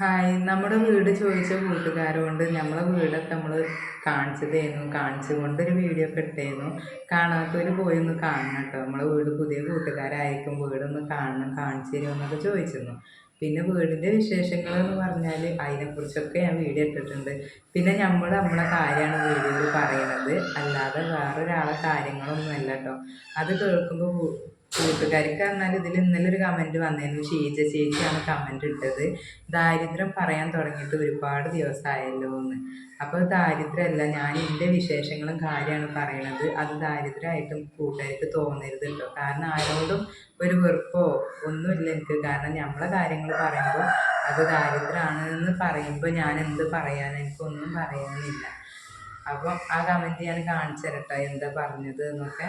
Hi. നമ്മുടെ വീട് ചോദിച്ച കൂട്ടുകാരോണ്ട് നമ്മളെ വീടൊക്കെ നമ്മൾ കാണിച്ചു തരുന്നു കാണിച്ചു കൊണ്ട് ഒരു വീഡിയോ ഒക്കെ ഇട്ടായിരുന്നു കാണാത്തവർ പോയി ഒന്ന് കാണണം കേട്ടോ. നമ്മളെ വീട് പുതിയ കൂട്ടുകാരായിരിക്കും. വീടൊന്ന് കാണണം കാണിച്ചു തരുമോ എന്നൊക്കെ ചോദിച്ചിരുന്നു പിന്നെ വീടിന്റെ വിശേഷങ്ങൾ എന്ന് പറഞ്ഞാൽ അതിനെക്കുറിച്ചൊക്കെ ഞാൻ വീഡിയോ ഇട്ടിട്ടുണ്ട്. പിന്നെ നമ്മൾ നമ്മളെ കാര്യമാണ് വീഡിയോയിൽ പറയുന്നത് അല്ലാതെ വേറൊരാളെ കാര്യങ്ങളൊന്നും അല്ല കേട്ടോ. അത് കേൾക്കുമ്പോൾ കൂട്ടുകാർക്ക് പറഞ്ഞാൽ ഇതിൽ ഇന്നലെ ഒരു കമന്റ് വന്നിരുന്നു. ഷീജ ചേച്ചിയാണ് കമന്റ് ഇട്ടത്. ദാരിദ്ര്യം പറയാൻ തുടങ്ങിയിട്ട് ഒരുപാട് ദിവസമായല്ലോ എന്ന്. അപ്പോൾ ദാരിദ്ര്യമല്ല ഞാൻ എന്റെ വിശേഷങ്ങളും കാര്യമാണ് പറയണത്. അത് ദാരിദ്ര്യമായിട്ടും കൂട്ടുകാർക്ക് തോന്നരുത് കേട്ടോ കാരണം ആരോടും ഒരു വെറുപ്പോ ഒന്നുമില്ല എനിക്ക്. കാരണം നമ്മളെ കാര്യങ്ങൾ പറയുമ്പോൾ അത് ദാരിദ്ര്യമാണ് എന്ന് പറയുമ്പോൾ ഞാൻ എന്ത് പറയാൻ എനിക്കൊന്നും പറയാനില്ല. അപ്പം ആ കമന്റ് ഞാൻ കാണിച്ചു തരട്ടോ? എന്താ പറഞ്ഞത് എന്നൊക്കെ?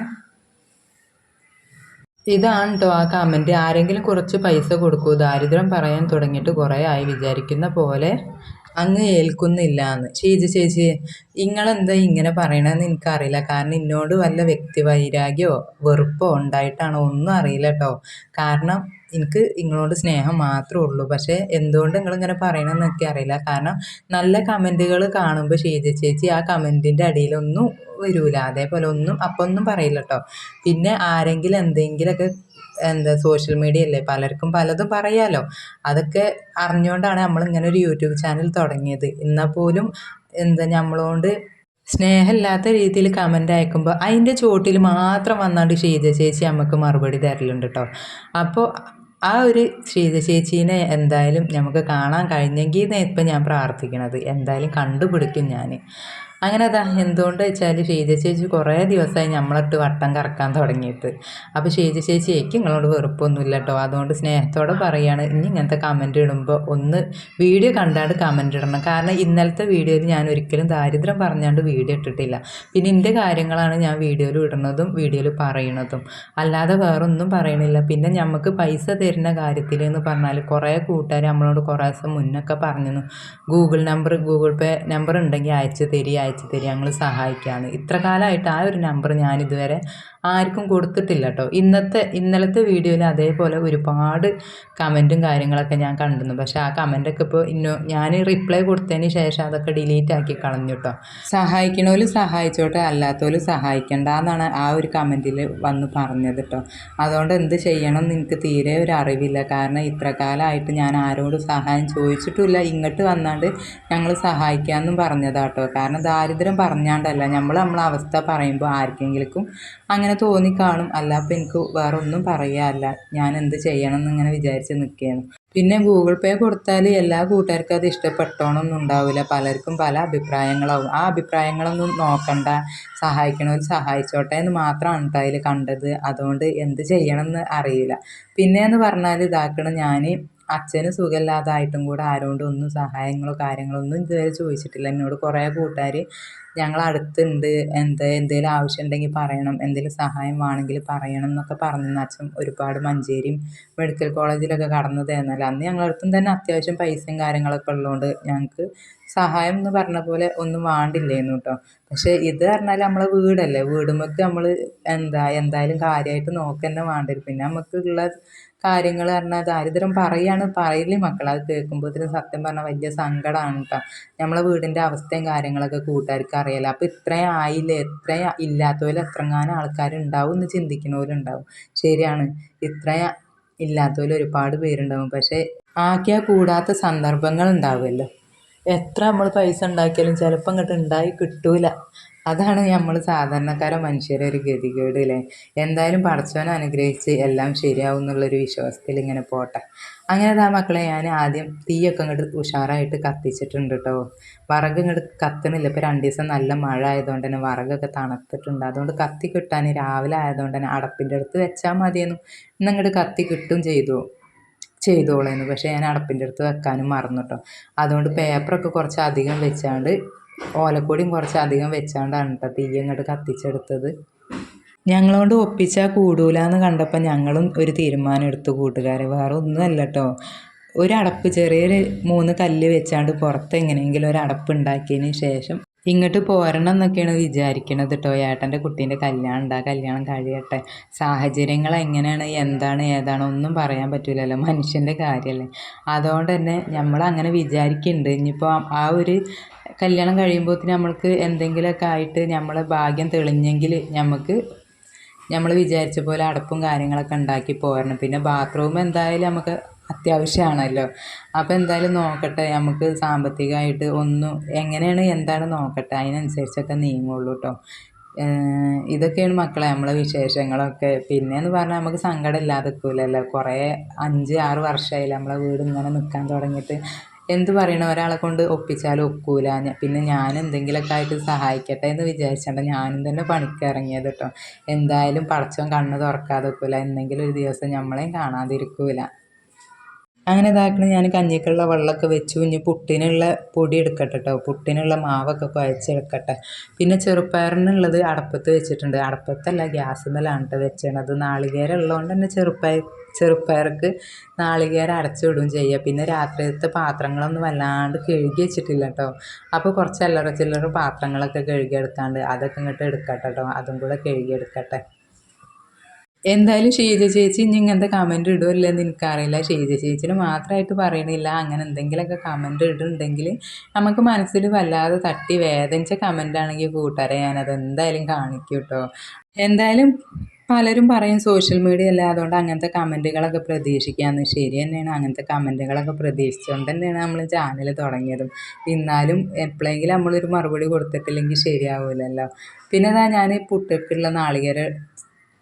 ഇതാണ് കേട്ടോ ആ കമന്റ് ആരെങ്കിലും കുറച്ച് പൈസ കൊടുക്കൂ ദാരിദ്ര്യം പറയാൻ തുടങ്ങിയിട്ട് കുറേ ആയി വിചാരിക്കുന്ന പോലെ അങ്ങ് ഏൽക്കുന്നില്ല എന്ന് ചേച്ചി ചേച്ചി നിങ്ങളെന്താ ഇങ്ങനെ പറയണമെന്ന് എനിക്കറിയില്ല. കാരണം എന്നോട് വല്ല വ്യക്തി വൈരാഗ്യമോ വെറുപ്പോ ഉണ്ടായിട്ടാണോ ഒന്നും അറിയില്ല കേട്ടോ കാരണം എനിക്ക് നിങ്ങളോട് സ്നേഹം മാത്രമേ ഉള്ളൂ. പക്ഷേ എന്തുകൊണ്ട് നിങ്ങളിങ്ങനെ പറയണമെന്ന് എനിക്ക് അറിയില്ല കാരണം നല്ല കമന്റുകൾ കാണുമ്പോൾ ഷീജ ചേച്ചി ആ കമന്റിന്റെ അടിയിലൊന്നും വരൂല. അതേപോലെ ഒന്നും അപ്പം ഒന്നും പറയില്ല കേട്ടോ പിന്നെ ആരെങ്കിലും എന്തെങ്കിലുമൊക്കെ എന്താ സോഷ്യൽ മീഡിയ അല്ലേ പലർക്കും പലതും പറയാലോ. അതൊക്കെ അറിഞ്ഞുകൊണ്ടാണ് നമ്മൾ ഇങ്ങനെ ഒരു യൂട്യൂബ് ചാനൽ തുടങ്ങിയത്. എന്നാൽ പോലും എന്താ നമ്മളോട് സ്നേഹമില്ലാത്ത രീതിയിൽ കമന്റ് അയക്കുമ്പോൾ അതിന്റെ ചോട്ടിൽ മാത്രം വന്നാണ്ട് ഷീജ ചേച്ചി നമുക്ക് മറുപടി തരലുണ്ട് കേട്ടോ അപ്പോൾ ആ ഒരു ശ്രീത ചേച്ചീനെ എന്തായാലും നമുക്ക് കാണാൻ കഴിഞ്ഞെങ്കിൽ എന്നാണ് ഇപ്പം ഞാൻ പ്രാർത്ഥിക്കണത്. എന്തായാലും കണ്ടുപിടിക്കും ഞാൻ അങ്ങനെ അതാ എന്തുകൊണ്ട് വെച്ചാൽ ഷീജ ചേച്ചി കുറേ ദിവസമായി നമ്മളിട്ട് വട്ടം കറക്കാൻ തുടങ്ങിയിട്ട്. അപ്പോൾ ഷീജ ചേച്ചി എനിക്ക് നിങ്ങളോട് വെറുപ്പൊന്നുമില്ല കേട്ടോ അതുകൊണ്ട് സ്നേഹത്തോടെ പറയുകയാണ് ഇനി ഇങ്ങനത്തെ കമന്റ് ഇടുമ്പോൾ ഒന്ന് വീഡിയോ കണ്ടാണ്ട് കമന്റ് ഇടണം. കാരണം ഇന്നലത്തെ വീഡിയോയിൽ ഞാൻ ഒരിക്കലും ദാരിദ്ര്യം പറഞ്ഞാണ്ട് വീഡിയോ ഇട്ടിട്ടില്ല. പിന്നെ എന്റെ കാര്യങ്ങളാണ് ഞാൻ വീഡിയോയിൽ ഇടുന്നതും വീഡിയോയിൽ പറയുന്നതും അല്ലാതെ വേറൊന്നും പറയണില്ല. പിന്നെ നമുക്ക് പൈസ തരുന്ന കാര്യത്തിൽ എന്ന് പറഞ്ഞാൽ കുറേ കൂട്ടുകാർ നമ്മളോട് കുറേ ദിവസം മുന്നൊക്കെ പറഞ്ഞിരുന്നു. Google number Google pay number ഉണ്ടെങ്കിൽ അയച്ചു തരി അയച്ചു തരിക ഞങ്ങൾ സഹായിക്കാമെന്ന് ഇത്ര കാലമായിട്ട് ആ ഒരു നമ്പർ ഞാനിതുവരെ ആർക്കും കൊടുത്തിട്ടില്ല കേട്ടോ ഇന്നത്തെ ഇന്നലത്തെ വീഡിയോയിൽ അതേപോലെ ഒരുപാട് കമന്റും കാര്യങ്ങളൊക്കെ ഞാൻ കണ്ടിരുന്നു. പക്ഷേ ആ കമന്റൊക്കെ ഇപ്പോൾ ഇന്നോ ഞാൻ റിപ്ലൈ കൊടുത്തതിന് ശേഷം അതൊക്കെ ഡിലീറ്റ് ആക്കി കളഞ്ഞു കേട്ടോ സഹായിക്കണോലും സഹായിച്ചോട്ടെ അല്ലാത്തവരും സഹായിക്കണ്ട എന്നാണ് ആ ഒരു കമന്റിൽ വന്ന് പറഞ്ഞത് കേട്ടോ അതുകൊണ്ട് എന്ത് ചെയ്യണം എന്ന് എനിക്ക് തീരെ ഒരു അറിവില്ല. കാരണം ഇത്ര കാലമായിട്ട് ഞാൻ ആരോടും സഹായം ചോദിച്ചിട്ടുമില്ല. ഇങ്ങോട്ട് വന്നാണ്ട് ഞങ്ങൾ സഹായിക്കാമെന്നും പറഞ്ഞതാട്ടോ കാരണം ദാരിദ്ര്യം പറഞ്ഞാണ്ടല്ല. നമ്മൾ നമ്മളെ അവസ്ഥ പറയുമ്പോൾ ആർക്കെങ്കിലും അങ്ങനെ തോന്നിക്കാണും അല്ല അപ്പം എനിക്ക് വേറെ ഒന്നും പറയാല്ല. ഞാൻ എന്ത് ചെയ്യണം എന്നിങ്ങനെ വിചാരിച്ച് നിൽക്കുകയാണ്. പിന്നെ ഗൂഗിൾ പേ കൊടുത്താൽ എല്ലാ കൂട്ടുകാർക്കും അത് ഇഷ്ടപ്പെട്ടോണമൊന്നും ഉണ്ടാവില്ല. പലർക്കും പല അഭിപ്രായങ്ങളാവും. ആ അഭിപ്രായങ്ങളൊന്നും നോക്കണ്ട. സഹായിക്കണവർ സഹായിച്ചോട്ടെ എന്ന് മാത്രമാണ് അതിൽ കണ്ടത്. അതുകൊണ്ട് എന്ത് ചെയ്യണമെന്ന് അറിയില്ല. പിന്നെ എന്ന് പറഞ്ഞാൽ ഇതാക്കണം ഞാൻ അച്ഛന് സുഖമില്ലാതായിട്ടും കൂടെ ആരോണ്ടും ഒന്നും സഹായങ്ങളോ കാര്യങ്ങളോ ഒന്നും ഇതുവരെ ചോദിച്ചിട്ടില്ല. എന്നോട് കുറേ കൂട്ടുകാർ ഞങ്ങൾ അടുത്തുണ്ട് എന്ത് എന്തെങ്കിലും ആവശ്യം ഉണ്ടെങ്കിൽ പറയണം. എന്തെങ്കിലും സഹായം വേണമെങ്കിൽ പറയണം എന്നൊക്കെ പറഞ്ഞു അച്ഛൻ ഒരുപാട് മഞ്ചേരിയും മെഡിക്കൽ കോളേജിലൊക്കെ കടന്നു തരുന്നല്ലോ അന്ന് ഞങ്ങളുടെ അടുത്തും തന്നെ അത്യാവശ്യം പൈസയും കാര്യങ്ങളൊക്കെ ഉള്ളതുകൊണ്ട് ഞങ്ങൾക്ക് സഹായം എന്ന് പറഞ്ഞ പോലെ ഒന്നും വേണ്ടില്ലായിരുന്നു കേട്ടോ പക്ഷേ ഇത് പറഞ്ഞാൽ നമ്മളെ വീടല്ലേ. വീടുമൊക്കെ നമ്മൾ എന്താ എന്തായാലും കാര്യമായിട്ട് നോക്കുക തന്നെ വേണ്ടി വരും പിന്നെ നമുക്കുള്ള കാര്യങ്ങൾ പറഞ്ഞാൽ ദാരിദ്ര്യം പറയാണ് പറയില്ലേ മക്കൾ അത് കേൾക്കുമ്പോഴത്തേനും സത്യം പറഞ്ഞാൽ വലിയ സങ്കടമാണ് കേട്ടോ നമ്മളെ വീടിന്റെ അവസ്ഥയും കാര്യങ്ങളൊക്കെ കൂട്ടുകാർക്ക് അറിയാലോ. അപ്പോൾ ഇത്രയും ആയില്ലേ? ഇത്രയും ഇല്ലാത്തവരിൽ എത്രങ്ങാനും ആൾക്കാരുണ്ടാവും എന്ന് ചിന്തിക്കുന്നവരുണ്ടാവും ശരിയാണ്. ഇത്രയും ഇല്ലാത്തവരിൽ ഒരുപാട് പേരുണ്ടാവും. പക്ഷേ ആക്കിയാൽ കൂടാത്ത സന്ദർഭങ്ങൾ ഉണ്ടാവുമല്ലോ. എത്ര നമ്മൾ പൈസ ഉണ്ടാക്കിയാലും ചിലപ്പോൾ അങ്ങോട്ട് ഉണ്ടായി കിട്ടൂല. അതാണ് നമ്മൾ സാധാരണക്കാരെ മനുഷ്യരെ ഒരു ഗതികേട് അല്ലേ എന്തായാലും പടച്ചവനെ അനുഗ്രഹിച്ച് എല്ലാം ശരിയാവും എന്നുള്ളൊരു വിശ്വാസത്തിൽ ഇങ്ങനെ പോട്ടെ. അങ്ങനെ ആ മക്കളെ ഞാൻ ആദ്യം തീയൊക്കെ ഇങ്ങോട്ട് ഉഷാറായിട്ട് കത്തിച്ചിട്ടുണ്ട് കേട്ടോ വിറക് ഇങ്ങോട്ട് കത്തണില്ല. ഇപ്പോൾ രണ്ട് ദിവസം നല്ല മഴ ആയതുകൊണ്ട് തന്നെ വിറകൊക്കെ തണുത്തിട്ടുണ്ട്. അതുകൊണ്ട് കത്തി കിട്ടാൻ രാവിലെ ആയതുകൊണ്ട് തന്നെ അടപ്പിന്റെ അടുത്ത് വെച്ചാൽ മതിയെന്നു. ഇന്നങ്ങോട്ട് കത്തി കിട്ടും ചെയ്തു ചെയ്തോളേന്നു. പക്ഷേ ഞാൻ അടപ്പിന്റെ അടുത്ത് വെക്കാനും മറന്നു കേട്ടോ അതുകൊണ്ട് പേപ്പറൊക്കെ കുറച്ച് അധികം വെച്ചാണ്ട് ഓലക്കൊടിയും കുറച്ച് അധികം വെച്ചാണ്ടാണ് കേട്ടോ തീ അങ്ങോട്ട് കത്തിച്ചെടുത്തത്. ഞങ്ങളോട് ഒപ്പിച്ചാൽ കൂടൂലെന്ന് കണ്ടപ്പോൾ ഞങ്ങളും ഒരു തീരുമാനം എടുത്തു കൂട്ടുകാരെ. വേറെ ഒന്നുമല്ല കേട്ടോ ഒരടപ്പ് ചെറിയൊരു മൂന്ന് കല്ല് വെച്ചാണ്ട് പുറത്ത് എങ്ങനെയെങ്കിലും ഒരു അടപ്പ് ഉണ്ടാക്കിയതിന് ശേഷം ഇങ്ങോട്ട് പോരണം എന്നൊക്കെയാണ് വിചാരിക്കണത് കേട്ടോ ഏട്ടന്റെ കുട്ടീന്റെ കല്യാണം ഉണ്ടാ? കല്യാണം കഴിയട്ടെ. സാഹചര്യങ്ങൾ എങ്ങനെയാണ്? എന്താണ്? ഏതാണ്? ഒന്നും പറയാൻ പറ്റില്ലല്ലോ മനുഷ്യന്റെ കാര്യമല്ലേ അതുകൊണ്ട് തന്നെ നമ്മൾ അങ്ങനെ വിചാരിക്കുന്നുണ്ട് ഇനിയിപ്പോൾ ആ ഒരു കല്യാണം കഴിയുമ്പോഴത്തേന് നമ്മൾക്ക് എന്തെങ്കിലുമൊക്കെ ആയിട്ട് നമ്മളെ ഭാഗ്യം തെളിഞ്ഞെങ്കിൽ നമുക്ക് നമ്മൾ വിചാരിച്ച പോലെ അടപ്പും കാര്യങ്ങളൊക്കെ ഉണ്ടാക്കി പോരണം. പിന്നെ ബാത്റൂം എന്തായാലും നമുക്ക് അത്യാവശ്യമാണല്ലോ. അപ്പോൾ എന്തായാലും നോക്കട്ടെ നമുക്ക് സാമ്പത്തികമായിട്ട് ഒന്ന് എങ്ങനെയാണ് എന്താണ് നോക്കട്ടെ അതിനനുസരിച്ചൊക്കെ നീങ്ങുള്ളൂ കേട്ടോ ഇതൊക്കെയാണ് മക്കളെ നമ്മളെ വിശേഷങ്ങളൊക്കെ. പിന്നെയെന്ന് പറഞ്ഞാൽ നമുക്ക് സങ്കടം ഇല്ലാതെ കുറേ അഞ്ച് ആറ് വർഷമായി നമ്മളെ വീട് ഇങ്ങനെ നിൽക്കാൻ തുടങ്ങിയിട്ട്. എന്ത് പറയണ ഒരാളെ കൊണ്ട് ഒപ്പിച്ചാലും ഒക്കൂല. പിന്നെ ഞാൻ എന്തെങ്കിലുമൊക്കെ ആയിട്ട് സഹായിക്കട്ടെ എന്ന് വിചാരിച്ചാണ് ഞാനും തന്നെ പണിക്ക് ഇറങ്ങിയത് കേട്ടോ എന്തായാലും പടച്ചോൻ കണ്ണ് തുറക്കാതെ ഒക്കില്ല എന്തെങ്കിലും ഒരു ദിവസം നമ്മളെയും കാണാതിരിക്കൂല. അങ്ങനെ ഇതാക്കണ ഞാൻ കഞ്ഞിക്കുള്ള വെള്ളമൊക്കെ വെച്ചു. ഇനി പുട്ടിനുള്ള പൊടി എടുക്കട്ടെ കേട്ടോ പുട്ടിനുള്ള മാവൊക്കെ കുഴച്ചെടുക്കട്ടെ പിന്നെ ചെറുപ്പയറിനുള്ളത് അടപ്പത്ത് വെച്ചിട്ടുണ്ട്. അടപ്പത്തല്ല ഗ്യാസ് മേലാണ് കേട്ടോ വെച്ചത് നാളികേരം ഉള്ളതുകൊണ്ട് തന്നെ ചെറുപ്പയർ ചെറുപ്പയർക്ക് നാളികേരം അടച്ചിടും ചെയ്യുക പിന്നെ രാത്രിയിലത്തെ പാത്രങ്ങളൊന്നും വല്ലാണ്ട് കഴുകി വെച്ചിട്ടില്ല കേട്ടോ അപ്പോൾ കുറച്ച് അല്ലറ ചില്ലറ പാത്രങ്ങളൊക്കെ കഴുകിയെടുക്കാണ്ട് അതൊക്കെ ഇങ്ങോട്ട് എടുക്കട്ടെ കേട്ടോ അതും കൂടെ കഴുകിയെടുക്കട്ടെ എന്തായാലും ഷീജ ചേച്ചി ഇനി ഇങ്ങനത്തെ കമന്റ് ഇടുമല്ലെന്ന് എനിക്കറിയില്ല. ഷീജ ചേച്ചിന് മാത്രമായിട്ട് പറയണില്ല. അങ്ങനെ എന്തെങ്കിലുമൊക്കെ കമന്റ് ഇടുന്നുണ്ടെങ്കിൽ നമുക്ക് മനസ്സിൽ വല്ലാതെ തട്ടി വേദനിച്ച കമന്റ് ആണെങ്കിൽ കൂട്ടുകാരെ ഞാനത് എന്തായാലും കാണിക്കും കേട്ടോ. എന്തായാലും പലരും പറയും സോഷ്യൽ മീഡിയ അല്ല അതുകൊണ്ട് അങ്ങനത്തെ കമന്റുകളൊക്കെ പ്രതീക്ഷിക്കാമെന്ന്. ശരി തന്നെയാണ്. അങ്ങനത്തെ കമന്റുകളൊക്കെ പ്രതീക്ഷിച്ചുകൊണ്ട് തന്നെയാണ് നമ്മൾ ചാനൽ തുടങ്ങിയതും. എന്നാലും എപ്പോഴെങ്കിലും നമ്മളൊരു മറുപടി കൊടുത്തിട്ടില്ലെങ്കിൽ ശരിയാവില്ലല്ലോ പിന്നെ ഞാൻ പുട്ടക്കുള്ള നാളികേരം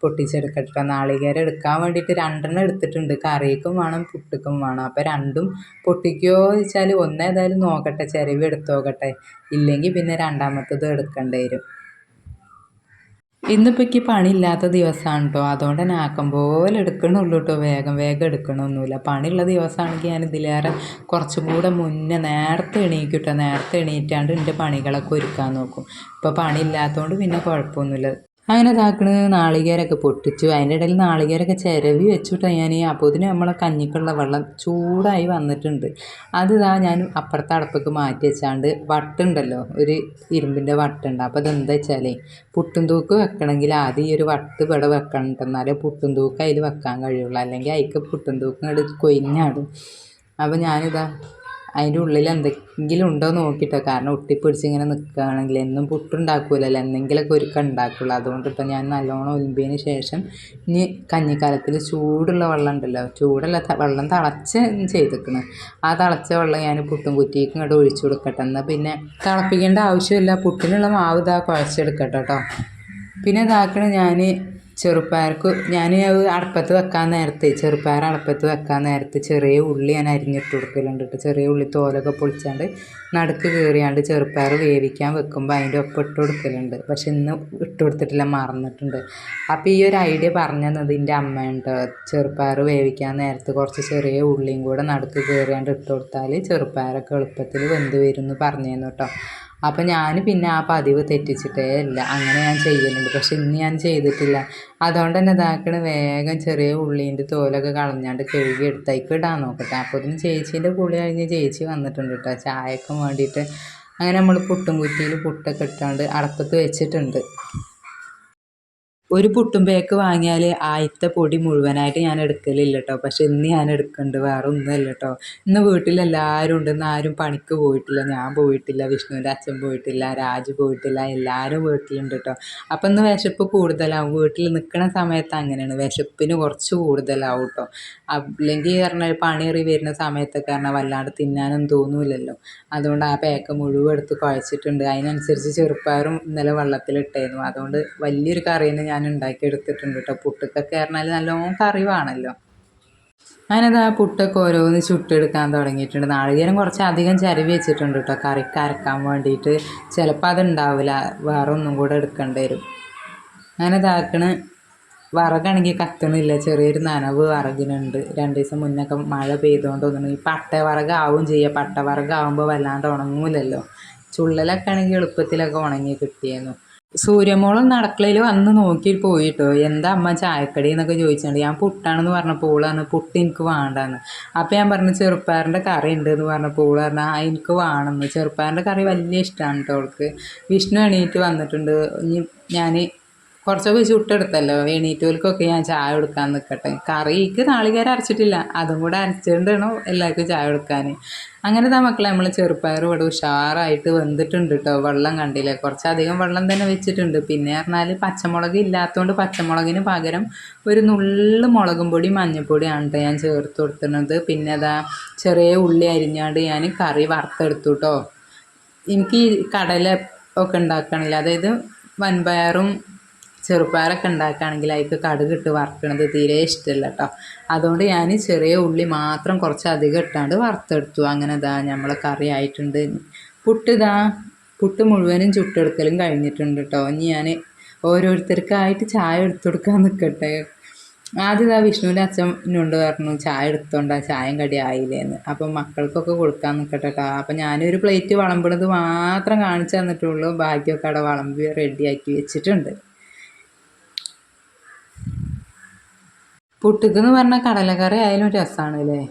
പൊട്ടിച്ചെടുക്കട്ടെ. നാളികേരം എടുക്കാൻ വേണ്ടിയിട്ട് രണ്ടെണ്ണം എടുത്തിട്ടുണ്ട്. കറിക്കും വേണം പുട്ടിക്കും വേണം. അപ്പോൾ രണ്ടും പൊട്ടിക്കുമോ ചോദിച്ചാൽ ഒന്നേതായാലും നോക്കട്ടെ ചിരവി എടുത്ത് നോക്കട്ടെ. ഇല്ലെങ്കിൽ പിന്നെ രണ്ടാമത്തത് എടുക്കേണ്ടി വരും. ഇന്നിപ്പോൾ എനിക്ക് പണിയില്ലാത്ത ദിവസമാണ് കേട്ടോ. അതുകൊണ്ട് തന്നെ ആക്കം പോലെ എടുക്കണുള്ളൂ കേട്ടോ. വേഗം വേഗം എടുക്കണമൊന്നുമില്ല പണിയുള്ള ദിവസമാണെങ്കിൽ ഞാൻ ഇതിലേറെ കുറച്ചും കൂടെ മുന്നേ നേരത്തെ എണീക്കും കേട്ടോ. നേരത്തെ എണീറ്റാണ്ട് എന്റെ പണികളൊക്കെ ഒരുക്കാൻ നോക്കും. ഇപ്പോൾ പണിയില്ലാത്തതുകൊണ്ട് പിന്നെ കുഴപ്പമൊന്നുമില്ല. അങ്ങനെ ഇതാക്കണ് നാളികേരമൊക്കെ പൊട്ടിച്ചു. അതിന്റെ ഇടയിൽ നാളികേരമൊക്കെ ചിരവി വെച്ചിട്ട് ഞാൻ അപ്പോൾ ഇതിന് നമ്മളെ കഞ്ഞിക്കുള്ള വെള്ളം ചൂടായി വന്നിട്ടുണ്ട്. അത് ഇതാ ഞാൻ അപ്പുറത്തെ അടപ്പൊക്കെ മാറ്റി വെച്ചാണ്ട് വട്ടുണ്ടല്ലോ ഒരു ഇരുമ്പിന്റെ വട്ടുണ്ട്. അപ്പോൾ അതെന്താ വെച്ചാൽ പുട്ടും തൂക്ക് വെക്കണമെങ്കിൽ ആദ്യം ഈ ഒരു വട്ട് ഇവിടെ വെക്കണം എന്നാലേ പുട്ടും തൂക്ക് അതിൽ വെക്കാൻ കഴിയുള്ളൂ. അല്ലെങ്കിൽ അതിക്ക് പുട്ടും തൂക്ക് ഇങ്ങോട്ട് കൊയിഞ്ഞാടും അപ്പോൾ ഞാനിതാ അതിന്റെ ഉള്ളിൽ എന്തെങ്കിലും ഉണ്ടോ എന്ന് നോക്കിയിട്ടോ. കാരണം ഒട്ടിപ്പിടിച്ച് ഇങ്ങനെ നിൽക്കുകയാണെങ്കിൽ എന്നും പുട്ടുണ്ടാക്കൂലല്ലോ. എന്തെങ്കിലുമൊക്കെ ഒരുക്കം ഉണ്ടാക്കുള്ളൂ. അതുകൊണ്ട് ഇപ്പം ഞാൻ നല്ലോണം ഒലിമ്പിയതിന് ശേഷം ഇനി കഞ്ഞിക്കാലത്തിൽ ചൂടുള്ള വെള്ളം ഉണ്ടല്ലോ. ചൂടുള്ള വെള്ളം തിളച്ച് ചെയ്തിക്കണം ആ തിളച്ച വെള്ളം ഞാൻ പുട്ടും കുറ്റിക്ക് ഇങ്ങോട്ട് ഒഴിച്ചു കൊടുക്കട്ടെ. എന്നാൽ പിന്നെ തിളപ്പിക്കേണ്ട ആവശ്യമില്ല. പുട്ടിനുള്ള മാവ് ഇതാ കുഴച്ചെടുക്കട്ടെ കേട്ടോ. പിന്നെ ഇതാക്കണ ഞാൻ ചെറുപ്പയർക്ക് ഞാൻ അടുപ്പത്ത് വെക്കാൻ നേരത്തെ ചെറുപ്പയർ അടുപ്പത്ത് വെക്കാൻ നേരത്തെ ചെറിയ ഉള്ളി ഞാൻ അരിഞ്ഞിട്ട് കൊടുക്കലുണ്ട് കേട്ടോ ചെറിയ ഉള്ളി തോലൊക്കെ പൊളിച്ചാണ്ട് നടുക്ക് കയറിയാണ്ട് ചെറുപ്പയർ വേവിക്കാൻ വെക്കുമ്പോൾ അതിന്റെ ഒപ്പം ഇട്ട് കൊടുക്കലുണ്ട്. പക്ഷെ ഇന്ന് ഇട്ട് കൊടുത്തിട്ടില്ല മറന്നിട്ടുണ്ട്. അപ്പോൾ ഈ ഒരു ഐഡിയ പറഞ്ഞു തന്നത് എന്റെ അമ്മയുണ്ട് ചെറുപ്പയർ വേവിക്കാൻ നേരത്തെ കുറച്ച് ചെറിയ ഉള്ളിയും കൂടെ നടുക്ക് കയറിയാണ്ട് ഇട്ട് കൊടുത്താൽ ചെറുപ്പയറൊക്കെ എളുപ്പത്തിൽ വെന്ത് വരും എന്ന് പറഞ്ഞു കേട്ടോ അപ്പം ഞാൻ പിന്നെ ആ പതിവ് തെറ്റിച്ചിട്ടേ ഇല്ല. അങ്ങനെ ഞാൻ ചെയ്യലുണ്ട്. പക്ഷെ ഇന്ന് ഞാൻ ചെയ്തിട്ടില്ല. അതുകൊണ്ട് തന്നെ ഇതാക്കണ വേഗം ചെറിയ ഉള്ളീന്റെ തോലൊക്കെ കളഞ്ഞാണ്ട് കഴുകി എടുത്തേക്ക് ഇടാൻ നോക്കട്ടെ. അപ്പോൾ ഇതിന് ചേച്ചീന്റെ കുളി കഴിഞ്ഞ് ചേച്ചി വന്നിട്ടുണ്ട് കേട്ടോ. ചായക്കും വേണ്ടിയിട്ട്. അങ്ങനെ നമ്മൾ പുട്ടും കുറ്റിയിൽ പുട്ടൊക്കെ ഇട്ടാണ്ട് അടപ്പത്ത് വെച്ചിട്ടുണ്ട്. ഒരു പുട്ടും പേക്ക് വാങ്ങിയാൽ ആദ്യത്തെ പൊടി മുഴുവനായിട്ട് ഞാൻ എടുക്കലില്ല കേട്ടോ പക്ഷെ ഇന്ന് ഞാൻ എടുക്കുന്നുണ്ട് വേറെ ഒന്നുമല്ല കേട്ടോ ഇന്ന് വീട്ടിലെല്ലാവരും ഉണ്ട് ഇന്ന് ആരും പണിക്ക് പോയിട്ടില്ല. ഞാൻ പോയിട്ടില്ല വിഷ്ണുവിന്റെ അച്ഛൻ പോയിട്ടില്ല രാജു പോയിട്ടില്ല എല്ലാവരും വീട്ടിലുണ്ട് കേട്ടോ അപ്പം ഇന്ന് വിശപ്പ് കൂടുതലാവും. വീട്ടിൽ നിൽക്കുന്ന സമയത്ത് അങ്ങനെയാണ്. വിശപ്പിന് കുറച്ച് കൂടുതലാവും കേട്ടോ അല്ലെങ്കിൽ പറഞ്ഞാൽ പണിയേറി വരുന്ന സമയത്തൊക്കെ പറഞ്ഞാൽ വല്ലാണ്ട് തിന്നാനും തോന്നൂലല്ലോ അതുകൊണ്ട് ആ പേക്ക് മുഴുവൻ എടുത്ത് കുഴച്ചിട്ടുണ്ട്. അതിനനുസരിച്ച് ചെറുപ്പയറും ഇന്നലെ വെള്ളത്തിലിട്ടായിരുന്നു അതുകൊണ്ട് വലിയൊരു കറിയെന്ന് ഞാൻ ഞാൻ ഉണ്ടാക്കിയെടുത്തിട്ടുണ്ട് കേട്ടോ പുട്ടൊക്കെ പറഞ്ഞാൽ നല്ലോണം കറി വേണമല്ലോ ഞാനത് ആ പുട്ടൊക്കെ ഓരോന്ന് ചുട്ടെടുക്കാൻ തുടങ്ങിയിട്ടുണ്ട്. നാളികേരം കുറച്ച് അധികം ചിരവി വെച്ചിട്ടുണ്ട് കേട്ടോ കറിക്ക് അരക്കാൻ വേണ്ടിയിട്ട് ചിലപ്പോൾ അതുണ്ടാവില്ല വേറെ ഒന്നും കൂടെ എടുക്കേണ്ടി വരും. അങ്ങനെ ഇതാക്കണ് വിറകാണെങ്കിൽ കത്തണില്ല. ചെറിയൊരു നനവ് വിറകിനുണ്ട്. രണ്ട് ദിവസം മുന്നൊക്കെ മഴ പെയ്തുകൊണ്ട് തോന്നുന്നു. ഈ പട്ട വിറകാവും ചെയ്യുക പട്ട വിറകാവുമ്പോൾ വല്ലാണ്ട് ഉണങ്ങൂലല്ലോ. ചുള്ളലൊക്കെ ആണെങ്കിൽ എളുപ്പത്തിലൊക്കെ ഉണങ്ങി കിട്ടിയിരുന്നു സൂര്യമോൾ നടക്കളയിൽ വന്ന് നോക്കി പോയിട്ടോ. എന്താ അമ്മ ചായക്കടി? എന്നൊക്കെ ചോദിച്ചിട്ടുണ്ട്. ഞാൻ പുട്ടാണെന്ന് പറഞ്ഞപ്പോൾ ഓളാണ് പുട്ട് എനിക്ക് വേണ്ടാന്ന്. അപ്പോൾ ഞാൻ പറഞ്ഞു ചെറുപ്പയറിന്റെ കറി ഉണ്ട് എന്ന് പറഞ്ഞപ്പോൾ ഓൾ പറഞ്ഞു ആ എനിക്ക് വേണമെന്ന് ചെറുപ്പയറിന്റെ കറി വലിയ ഇഷ്ടമാണ് കേട്ടോ അവൾക്ക് വിഷ്ണു എണീറ്റ് വന്നിട്ടുണ്ട്. ഇനി ഞാൻ കുറച്ചൊക്കെ ചുട്ടെടുത്തല്ലോ. എണീറ്റോൽക്കൊക്കെ ഞാൻ ചായ കൊടുക്കാൻ നിൽക്കട്ടെ കറിക്ക് നാളികേരം അരച്ചിട്ടില്ല. അതും കൂടെ അരച്ചിട്ടുണ്ടോ എല്ലാവർക്കും ചായ കൊടുക്കാൻ അങ്ങനെ താ മക്കളെ നമ്മൾ ചെറുപ്പയർ ഇവിടെ ഉഷാറായിട്ട് വെന്തിട്ടുണ്ട് കേട്ടോ വെള്ളം കണ്ടില്ലേ? കുറച്ചധികം വെള്ളം തന്നെ വെച്ചിട്ടുണ്ട്. പിന്നെ പറഞ്ഞാൽ പച്ചമുളക് ഇല്ലാത്തതുകൊണ്ട് പച്ചമുളകിന് പകരം ഒരു നുള്ളു മുളകും പൊടി മഞ്ഞൾപ്പൊടിയാണ് കേട്ടോ ഞാൻ ചേർത്ത് കൊടുത്തിരുന്നത്. പിന്നെ അതാ ചെറിയ ഉള്ളി അരിഞ്ഞാണ്ട് ഞാൻ കറി വറുത്തെടുത്തു കേട്ടോ എനിക്ക് ഈ കടല ഒക്കെ ഉണ്ടാക്കണില്ല. അതായത് വൻപയറും ചെറുപ്പയറൊക്കെ ഉണ്ടാക്കുകയാണെങ്കിൽ അതിൽ കടുക് ഇട്ട് വറുക്കണത് തീരെ ഇഷ്ടമല്ല കേട്ടോ. അതുകൊണ്ട് ഞാൻ ചെറിയ ഉള്ളി മാത്രം കുറച്ച് അധികം ഇട്ടാണ്ട് വറുത്തെടുത്തു. അങ്ങനെ ഇതാ നമ്മൾ കറി ആയിട്ടുണ്ട്. പുട്ട് ഇതാ പുട്ട് മുഴുവനും ചുട്ടെടുക്കലും കഴിഞ്ഞിട്ടുണ്ട് കേട്ടോ. ഇനി ഞാൻ ഓരോരുത്തർക്കായിട്ട് ചായ എടുത്തു കൊടുക്കാൻ നിൽക്കട്ടെ. ആദ്യം ഇതാ വിഷ്ണുവിന്റെ അച്ഛനോട് പറഞ്ഞു ചായ എടുത്തോണ്ടാ ചായം കടി ആയില്ലേന്ന്. അപ്പം മക്കൾക്കൊക്കെ കൊടുക്കാൻ നിൽക്കട്ടെ കേട്ടോ. അപ്പം ഞാനൊരു പ്ലേറ്റ് വിളമ്പണത് മാത്രം കാണിച്ചു തന്നിട്ടുള്ളൂ. ബാക്കിയൊക്കെ അവിടെ വിളമ്പി റെഡിയാക്കി വെച്ചിട്ടുണ്ട്. പുട്ടുക്കെന്ന് പറഞ്ഞാൽ കടലക്കറി ആയാലും രസമാണ് അല്ലേ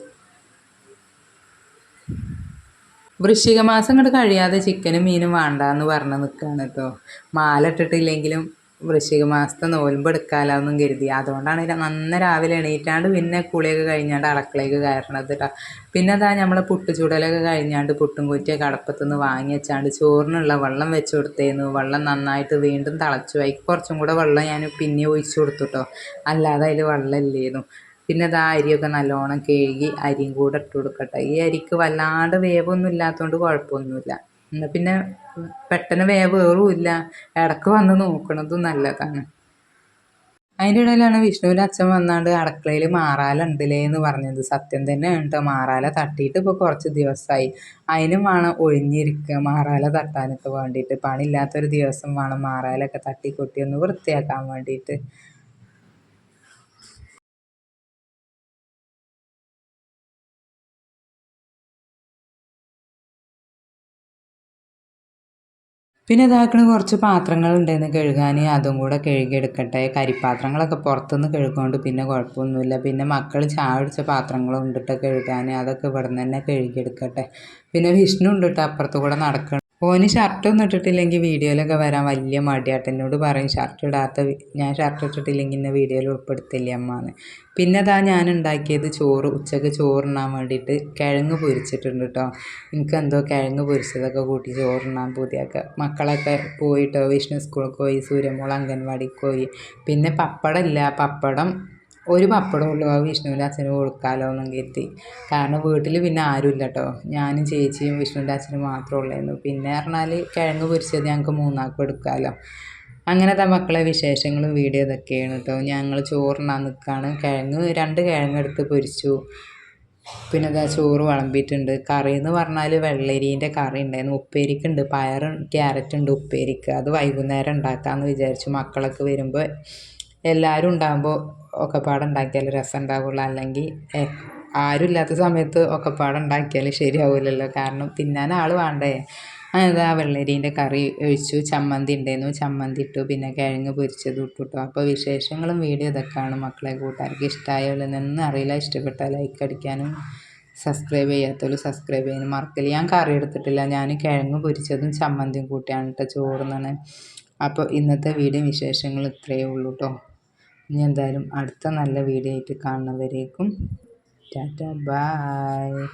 വൃശ്ചിക മാസം ഇങ്ങോട്ട് കഴിയാതെ ചിക്കനും മീനും വേണ്ട എന്ന് പറഞ്ഞ് നിൽക്കുകയാണ് കേട്ടോ മാല ഇട്ടിട്ടില്ലെങ്കിലും വൃശ്ചിക മാസത്തെ നോൽമ്പ് എടുക്കാമല്ലോ കരുതി. അതുകൊണ്ടാണ് നന്ന രാവിലെ എണീറ്റാണ്ട് പിന്നെ കുളിയൊക്കെ കഴിഞ്ഞാണ്ട് അടക്കളയൊക്കെ കയറണത് കേട്ടോ പിന്നെ അതാ നമ്മൾ പുട്ട് ചുടലൊക്കെ കഴിഞ്ഞാണ്ട് പുട്ടും കുറ്റിയൊക്കെ അടപ്പത്തു നിന്ന് വാങ്ങി വെച്ചാണ്ട് ചോറിനുള്ള വെള്ളം വെച്ച് കൊടുത്തേന്നു. വെള്ളം നന്നായിട്ട് വീണ്ടും തിളച്ചു. അതിൽ കുറച്ചും കൂടെ വെള്ളം ഞാൻ പിന്നെ ഒഴിച്ചു കൊടുത്തു കേട്ടോ അല്ലാതെ അതിൽ വെള്ളം ഇല്ലായിരുന്നു പിന്നെ അത് അരിയൊക്കെ നല്ലോണം കഴുകി അരിയും കൂടെ ഇട്ട് കൊടുക്കട്ടെ. ഈ അരിക്ക് വല്ലാണ്ട് വേവൊന്നും ഇല്ലാത്തതുകൊണ്ട് കുഴപ്പമൊന്നുമില്ല. എന്നാൽ പിന്നെ പെട്ടെന്ന് വേവേറും ഇല്ല. ഇടയ്ക്ക് വന്ന് നോക്കണതും നല്ലതാണ്. അതിന്റെ ഇടയിലാണ് വിഷ്ണുവിന്റെ അച്ഛൻ വന്നാണ്ട് അടുക്കളയിൽ മാറാല ഉണ്ടല്ലേ എന്ന് പറഞ്ഞത്. സത്യം തന്നെ കേട്ടോ മാറാല തട്ടിയിട്ട് ഇപ്പോൾ കുറച്ച് ദിവസമായി അതിനും വേണം ഒഴിഞ്ഞിരിക്കുക മാറാല തട്ടാനൊക്കെ വേണ്ടിയിട്ട്. പണിയില്ലാത്തൊരു ദിവസം വേണം മാറാലൊക്കെ തട്ടിക്കൊട്ടി ഒന്ന് വൃത്തിയാക്കാൻ വേണ്ടിയിട്ട്. പിന്നെ ഇതാക്കണ കുറച്ച് ഉണ്ടെന്ന് കഴുകാൻ അതും കൂടെ കഴുകിയെടുക്കട്ടെ. കരിപ്പാത്രങ്ങളൊക്കെ പുറത്തുനിന്ന് കഴുകൊണ്ട് പിന്നെ കുഴപ്പമൊന്നുമില്ല. പിന്നെ മക്കൾ ചായ കുടിച്ച പാത്രങ്ങളും ഉണ്ടിട്ട് കഴുകാൻ അതൊക്കെ ഇവിടെ നിന്ന് തന്നെ കഴുകിയെടുക്കട്ടെ. പിന്നെ വിഷ്ണു ഉണ്ടിട്ട് അപ്പുറത്ത് കൂടെ നടക്കണം. ഓന് ഷർട്ടൊന്നും ഇട്ടിട്ടില്ലെങ്കിൽ വീഡിയോയിലൊക്കെ വരാൻ വലിയ മടിയാട്ട്. എന്നോട് പറയും ഷർട്ട് ഇടാത്ത ഞാൻ ഷർട്ട് ഇട്ടിട്ടില്ലെങ്കിൽ ഇന്ന വീഡിയോയിൽ ഉൾപ്പെടുത്തില്ല അമ്മാന്ന്. പിന്നെ അതാ ഞാൻ ഉണ്ടാക്കിയത് ചോറ് ഉച്ചയ്ക്ക് ചോറുണ്ണാൻ വേണ്ടിയിട്ട് കിഴങ്ങ് പൊരിച്ചിട്ടുണ്ട് കേട്ടോ എനിക്ക് എന്തോ കിഴങ്ങ് പൊരിച്ചതൊക്കെ കൂട്ടി ചോറുണ്ണാൻ പുതിയൊക്കെ. മക്കളൊക്കെ പോയിട്ടോ വിഷ്ണു സ്കൂളിൽ പോയി സൂര്യമോൾ അംഗൻവാടിക്ക് പോയി. പിന്നെ പപ്പടം ഇല്ല പപ്പടം ഒരു പപ്പടം ഉള്ളൂ. ആ വിഷ്ണുവിന്റെ അച്ഛന് കൊടുക്കാമല്ലോ എന്നും കരുതി. കാരണം വീട്ടിൽ പിന്നെ ആരുമില്ല കേട്ടോ ഞാനും ചേച്ചിയും വിഷ്ണുവിന്റെ അച്ഛനും മാത്രമേ ഉള്ളായിരുന്നു. പിന്നെ പറഞ്ഞാൽ കിഴങ്ങ് പൊരിച്ചത് ഞങ്ങൾക്ക് മൂന്നാൾക്കും എടുക്കാമല്ലോ അങ്ങനത്തെ മക്കളെ വിശേഷങ്ങളും വീഡിയോ ഇതൊക്കെയാണ് കേട്ടോ ഞങ്ങൾ ചോറിനാൻ നിൽക്കുകയാണ് കിഴങ്ങ് രണ്ട് കിഴങ്ങ് എടുത്ത് പൊരിച്ചു. പിന്നെ ഇതാ ചോറ് വിളമ്പിയിട്ടുണ്ട്. കറി എന്ന് പറഞ്ഞാൽ വെള്ളരീന്റെ കറി ഉണ്ടായിരുന്നു. ഉപ്പേരിക്കുണ്ട്. പയറും ക്യാരറ്റ് ഉണ്ട് ഉപ്പേരിക്ക്. അത് വൈകുന്നേരം ഉണ്ടാക്കാമെന്ന് വിചാരിച്ചു മക്കളൊക്കെ വരുമ്പോൾ എല്ലാവരും ഉണ്ടാകുമ്പോൾ ഒക്കെപ്പാടെ പാടുണ്ടാക്കിയാൽ രസം ഉണ്ടാവുള്ളൂ അല്ലെങ്കിൽ ആരും ഇല്ലാത്ത സമയത്ത് ഒക്കെ പാടുണ്ടാക്കിയാൽ ശരിയാവില്ലല്ലോ കാരണം തിന്നാൻ ആൾ വേണ്ടേ? അതായത് ആ വെള്ളരീന്റെ കറി ഒഴിച്ചു ചമ്മന്തി ഉണ്ടായിരുന്നു ചമ്മന്തി ഇട്ടു പിന്നെ കിഴങ്ങ് പൊരിച്ചത് ഇട്ടു അപ്പോൾ വിശേഷങ്ങളും വീഡിയോ ഇതൊക്കെയാണ് മക്കളെ കൂട്ടുകാർക്ക് ഇഷ്ടമായോ നിന്ന് അറിയില്ല. ഇഷ്ടപ്പെട്ടാൽ ലൈക്ക് അടിക്കാനും സബ്സ്ക്രൈബ് ചെയ്യാത്തവരും സബ്സ്ക്രൈബ് ചെയ്യാനും മറക്കില്ല. ഞാൻ കറി എടുത്തിട്ടില്ല. ഞാൻ കിഴങ്ങ് പൊരിച്ചതും ചമ്മന്തിയും കൂട്ടിയാണ് കേട്ടോ ചോറുന്നാണ് അപ്പോൾ ഇന്നത്തെ വീഡിയോ വിശേഷങ്ങൾ ഇത്രയേ ഉള്ളൂ കേട്ടോ ഇനി എന്തായാലും അടുത്ത നല്ല വീഡിയോ ആയിട്ട് കാണുന്നവരേക്കും ടാറ്റ ബായ്